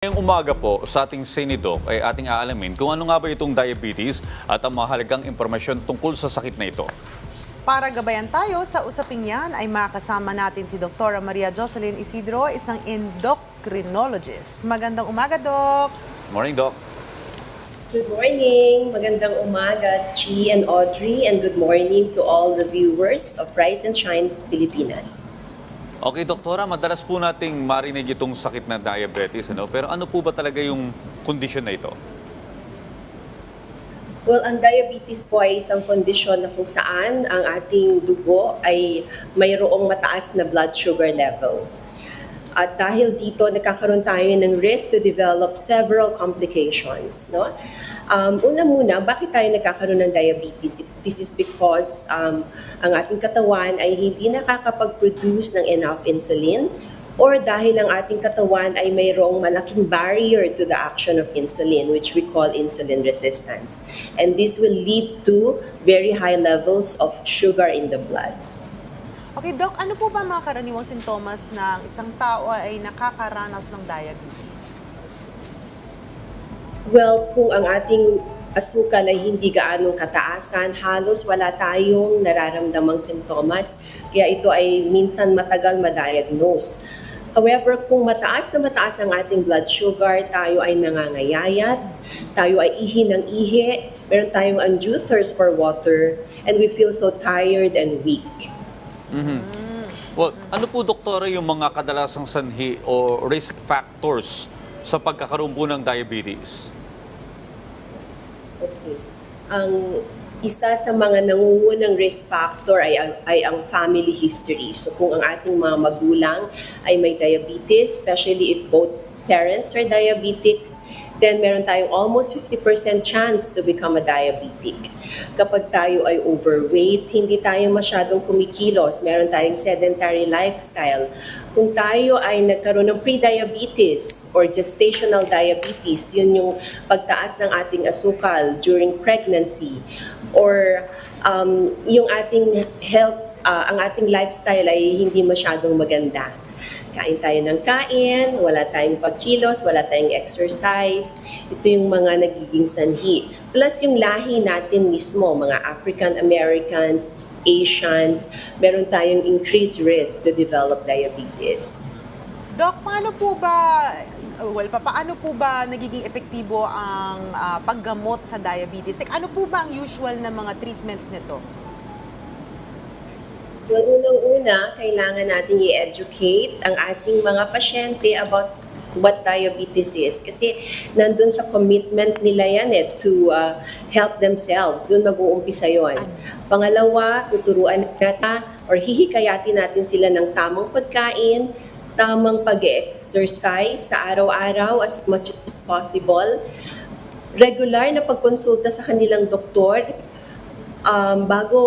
Ngayong umaga po sa ating Sinidoc ay ating aalamin kung ano nga ba itong diabetes at ang mahalagang impormasyon tungkol sa sakit na ito. Para gabayan tayo sa usaping yan ay makasama natin si Dr. Maria Jocelyn Isidro, isang endocrinologist. Magandang umaga, Doc! Morning, Doc. Good morning. Magandang umaga, Chi and Audrey, and good morning to all the viewers of Rise and Shine Pilipinas. Okay, doktora, madalas po nating marinig itong sakit na diabetes, ano? pero ano po ba talaga yung kondisyon na ito? Well, ang diabetes po ay isang kondisyon na kung saan ang ating dugo ay mayroong mataas na blood sugar level. At dahil dito, nagkakaroon tayo ng risk to develop several complications. No? Um, una muna, bakit tayo nagkakaroon ng diabetes? This is because um, ang ating katawan ay hindi nakakapag-produce ng enough insulin or dahil ang ating katawan ay mayroong malaking barrier to the action of insulin which we call insulin resistance. And this will lead to very high levels of sugar in the blood. Okay, Doc, ano po ba mga karaniwang sintomas ng isang tao ay nakakaranas ng diabetes? Well, kung ang ating asukal ay hindi gaanong kataasan, halos wala tayong nararamdamang sintomas, kaya ito ay minsan matagal ma-diagnose. However, kung mataas na mataas ang ating blood sugar, tayo ay nangangayayat, tayo ay ihi ng ihi, meron tayong undue thirst for water, and we feel so tired and weak. Well, ano po, doktora, yung mga kadalasang sanhi o risk factors sa pagkakaroon po ng diabetes? Okay. Ang isa sa mga nangungunang risk factor ay, ay ang family history. So kung ang ating mga magulang ay may diabetes, especially if both parents are diabetics, then meron tayong almost 50% chance to become a diabetic. Kapag tayo ay overweight, hindi tayo masyadong kumikilos, meron tayong sedentary lifestyle, kung tayo ay nagkaroon ng pre-diabetes or gestational diabetes, yun yung pagtaas ng ating asukal during pregnancy or um, yung ating health, ah, ang ating lifestyle ay hindi masyadong maganda. Kain tayo ng kain, wala tayong pagkilos, wala tayong exercise. Ito yung mga nagiging sanhi. Plus yung lahi natin mismo, mga African Americans, Asians, meron tayong increased risk to develop diabetes. Doc, paano po ba, well, pa- paano po ba nagiging epektibo ang ah, paggamot sa diabetes? Like, ano po ba ang usual na mga treatments nito? Well, unang-una, kailangan natin i-educate ang ating mga pasyente about what diabetes is. Kasi nandun sa commitment nila yan eh, to uh, help themselves. Doon mag-uumpisa yon. Pangalawa, tuturuan natin or hihikayatin natin sila ng tamang pagkain, tamang pag-exercise sa araw-araw as much as possible, regular na pagkonsulta sa kanilang doktor, um, bago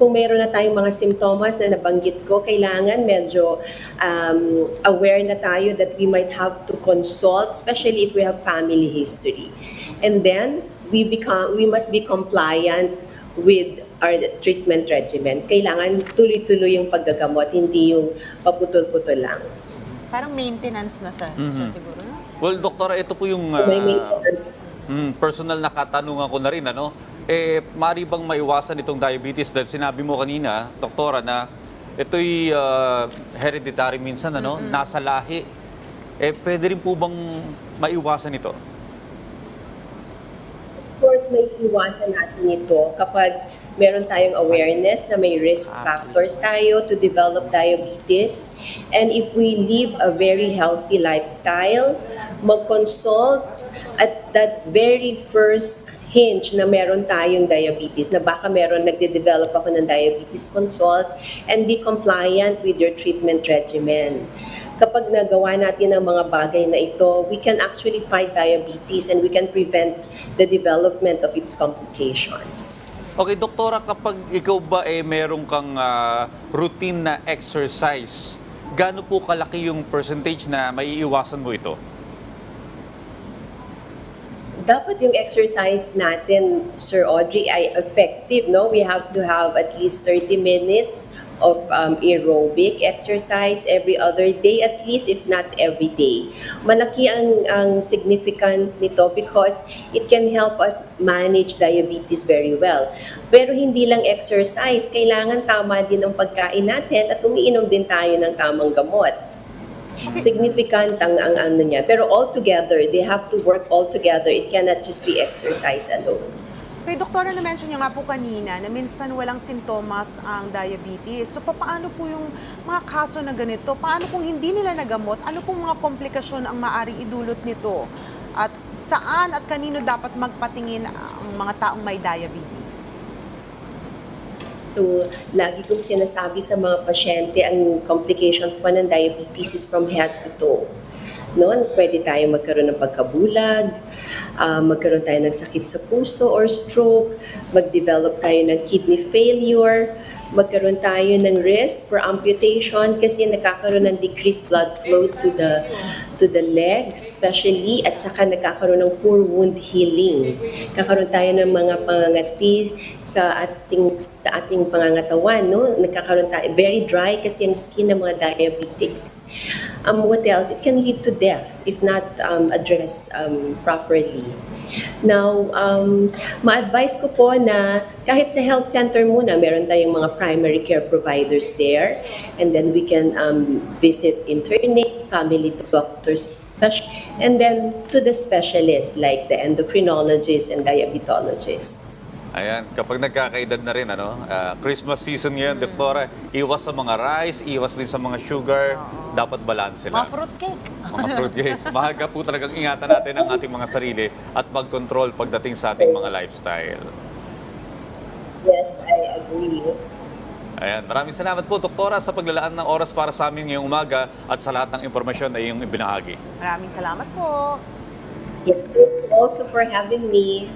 kung meron na tayong mga simptomas na nabanggit ko, kailangan medyo um, aware na tayo that we might have to consult, especially if we have family history. And then, we become we must be compliant with our treatment regimen. Kailangan tuloy-tuloy yung paggagamot, hindi yung paputol-putol lang. Parang maintenance na sa siya siguro. no? Well, doktora, ito po yung mm, personal na katanungan ko na rin, ano? Eh, mari bang maiwasan itong diabetes? Dahil sinabi mo kanina, doktora, na ito'y ah, hereditary minsan, ano? Nasa lahi. Eh, pwede rin po bang maiwasan ito? Of course, may iwasan natin ito kapag meron tayong awareness na may risk factors tayo to develop diabetes. And if we live a very healthy lifestyle, mag-consult at that very first hinge na meron tayong diabetes, na baka meron nagde-develop ako ng diabetes, consult and be compliant with your treatment regimen kapag nagawa natin ang mga bagay na ito, we can actually fight diabetes and we can prevent the development of its complications. Okay, doktora, kapag ikaw ba eh meron kang ah, routine na exercise, gaano po kalaki yung percentage na maiiwasan mo ito? Dapat yung exercise natin, Sir Audrey, ay effective, no? We have to have at least 30 minutes of um, aerobic exercise every other day at least if not every day. Malaki ang, ang significance nito because it can help us manage diabetes very well. Pero hindi lang exercise, kailangan tama din ang pagkain natin at umiinom din tayo ng tamang gamot. Significant ang, ang ano niya. Pero all together, they have to work all together. It cannot just be exercise alone. Kay doktora na-mention niyo nga po kanina na minsan walang sintomas ang diabetes. So paano po yung mga kaso na ganito? Paano kung hindi nila nagamot? Ano pong mga komplikasyon ang maaring idulot nito? At saan at kanino dapat magpatingin ang mga taong may diabetes? So, lagi kong sinasabi sa mga pasyente, ang complications po ng diabetes is from head to toe. Noon, pwede tayo magkaroon ng pagkabulag, ah, magkaroon tayo ng sakit sa puso or stroke, mag-develop tayo ng kidney failure, magkaroon tayo ng risk for amputation kasi nakakaroon ng decreased blood flow to the to the legs especially at saka nagkakaroon ng poor wound healing. Kakaroon tayo ng mga pangangati sa ating sa ating pangangatawan, no? Nagkakaroon tayo very dry kasi ang skin ng mga diabetics. Um, what else? It can lead to death if not um, addressed um, properly. Now, um, ma-advise ko po na kahit sa health center muna, meron tayong mga primary care providers there. And then we can um, visit internate, family doctors, and then to the specialists like the endocrinologists and diabetologists. Ayan, kapag nagkakaedad na rin, ano, ah, Christmas season ngayon, doktora, iwas sa mga rice, iwas din sa mga sugar, dapat balance Mga lang. fruit cake. mga fruit cakes. Mahalaga po talagang ingatan natin ang ating mga sarili at mag-control pagdating sa ating mga lifestyle. Yes, I agree. Ayan, maraming salamat po, doktora, sa paglalaan ng oras para sa amin ngayong umaga at sa lahat ng impormasyon na iyong ibinahagi. Maraming salamat po. Yes, thank you also for having me.